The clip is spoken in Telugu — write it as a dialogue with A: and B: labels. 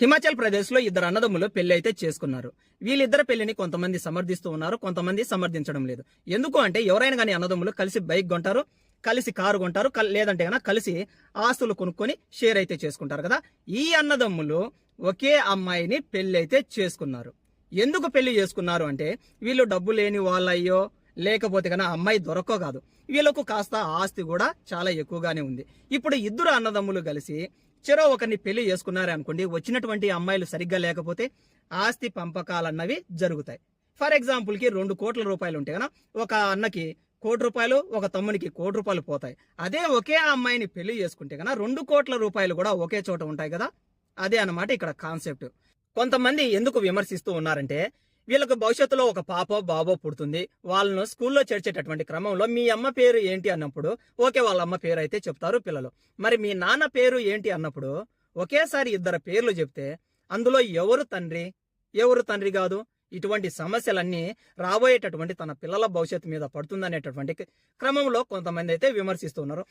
A: హిమాచల్ ప్రదేశ్లో ఇద్దరు అన్నదమ్ములు పెళ్ళి అయితే చేసుకున్నారు. వీళ్ళిద్దరు పెళ్ళిని కొంతమంది సమర్థిస్తూ ఉన్నారు కొంతమంది సమర్థించడం లేదు. ఎందుకు అంటే ఎవరైనా కానీ అన్నదమ్ములు కలిసి బైక్ కొంటారు కలిసి కారు కొంటారు లేదంటే కనుక కలిసి ఆస్తులు కొనుక్కొని షేర్ అయితే చేసుకుంటారు కదా. ఈ అన్నదమ్ములు ఒకే అమ్మాయిని పెళ్ళి అయితే చేసుకున్నారు. ఎందుకు పెళ్ళి చేసుకున్నారు అంటే వీళ్ళు డబ్బు లేని వాళ్ళయ్యో లేకపోతే కన్నా అమ్మాయి దొరకో కాదు. వీళ్ళకు కాస్త ఆస్తి కూడా చాలా ఎక్కువగానే ఉంది. ఇప్పుడు ఇద్దరు అన్నదమ్ములు కలిసి చెరో ఒకరిని పెళ్ళి చేసుకున్నారనుకోండి వచ్చినటువంటి అమ్మాయిలు సరిగ్గా లేకపోతే ఆస్తి పంపకాలన్నవి జరుగుతాయి. ఫర్ ఎగ్జాంపుల్కి రెండు కోట్ల రూపాయలు ఉంటే కదా ఒక అన్నకి కోటి రూపాయలు ఒక తమ్మునికి కోటి రూపాయలు పోతాయి. అదే ఒకే అమ్మాయిని పెళ్ళి చేసుకుంటే కదా రెండు కోట్ల రూపాయలు కూడా ఒకే చోట ఉంటాయి కదా. అదే అన్నమాట ఇక్కడ కాన్సెప్ట్ కొంతమంది ఎందుకు విమర్శిస్తూ ఉన్నారంటే వీళ్ళకు భవిష్యత్తులో ఒక పాప బాబో పుడుతుంది. వాళ్ళను స్కూల్లో చేర్చేటటువంటి క్రమంలో మీ అమ్మ పేరు ఏంటి అన్నప్పుడు ఓకే వాళ్ళ అమ్మ పేరు అయితే చెప్తారు పిల్లలు. మరి మీ నాన్న పేరు ఏంటి అన్నప్పుడు ఒకేసారి ఇద్దరు పేర్లు చెప్తే అందులో ఎవరు తండ్రి? ఎవరు తండ్రి కాదు? ఇటువంటి సమస్యలన్నీ రాబోయేటటువంటి తన పిల్లల భవిష్యత్తు మీద పడుతుందనేటటువంటి క్రమంలో కొంతమంది అయితే విమర్శిస్తున్నారు